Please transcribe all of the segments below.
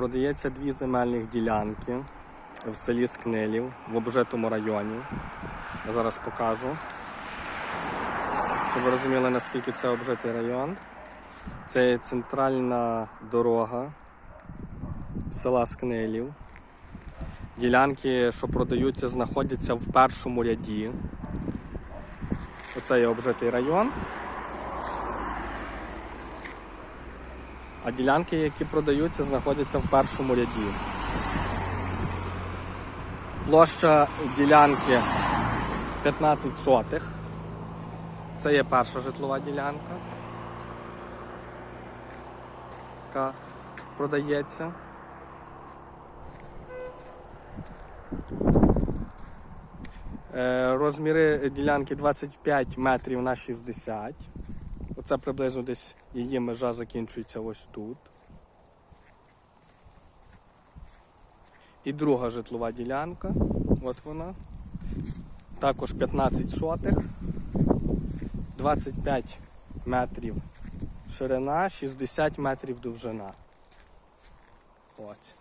Продається дві земельних ділянки в селі Скнилів в обжитому районі. Я зараз покажу. Щоб ви розуміли, наскільки це обжитий район. Це центральна дорога села Скнилів. Ділянки, що продаються, знаходяться в першому ряді. Оце є обжитий район. А ділянки, які продаються, знаходяться в першому ряді. Площа ділянки 15 сотих. Це є перша житлова ділянка, яка продається. Е, Розміри ділянки 25 метрів на 60. Оце приблизно десь її межа закінчується ось тут. І друга житлова ділянка. От вона. Також 15 сотих, 25 метрів ширина, 60 метрів довжина. Ось.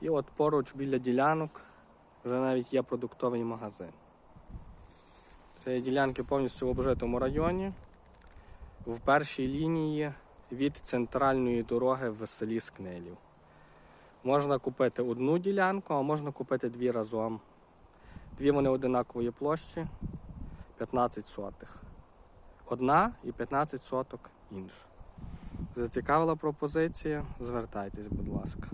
І от поруч біля ділянок вже навіть є продуктовий магазин. Це ділянки повністю в обжитому районі в першій лінії від центральної дороги в селі Скнилів. Можна купити одну ділянку, а можна купити дві разом. Дві вони одинакової площі 15 сотих. Одна і 15 соток інша. Зацікавила пропозиція? Звертайтесь, будь ласка.